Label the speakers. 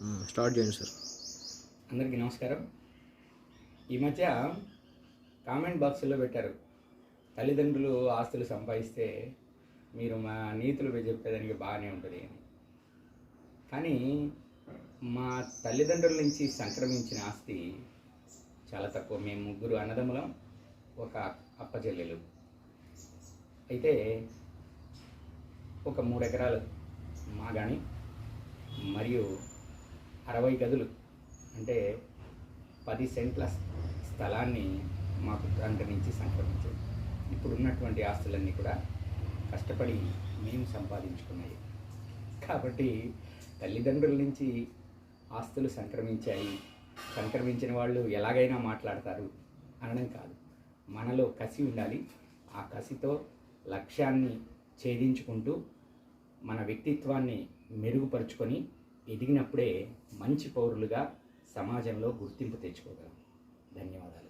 Speaker 1: Start చేయండి sir.
Speaker 2: అందరికీ నమస్కారం. ఈ మధ్య కామెంట్ బాక్స్లో పెట్టారు తల్లిదండ్రులు ఆస్తులు సంపాదిస్తే మీరు మా నీతులు చెప్పేదానికి బాగానే ఉంటుంది అని. కానీ మా తల్లిదండ్రుల నుంచి సంక్రమించిన ఆస్తి చాలా తక్కువ. మేము ముగ్గురు అన్నదమ్ములం ఒక అప్పచెల్లెలు అయితే ఒక మూడు ఎకరాలు మా కానీ మరియు అరవై గదులు. అంటే పది సెంట్ల స్థలాన్ని మాకు తండ్రి నుంచి సంక్రమించాయి ఇప్పుడు ఉన్నటువంటి ఆస్తులన్నీ కూడా కష్టపడి మేము సంపాదించుకున్నాయి. కాబట్టి తల్లిదండ్రుల నుంచి ఆస్తులు సంక్రమించాయి. సంక్రమించిన వాళ్ళు ఎలాగైనా మాట్లాడతారు అనడం కాదు. మనలో కసి ఉండాలి. ఆ కసితో లక్ష్యాన్ని ఛేదించుకుంటూ మన వ్యక్తిత్వాన్ని మెరుగుపరుచుకొని ఎదిగినప్పుడే మంచి పౌరులుగా సమాజంలో గుర్తింపు తెచ్చుకోగలం. ధన్యవాదాలు.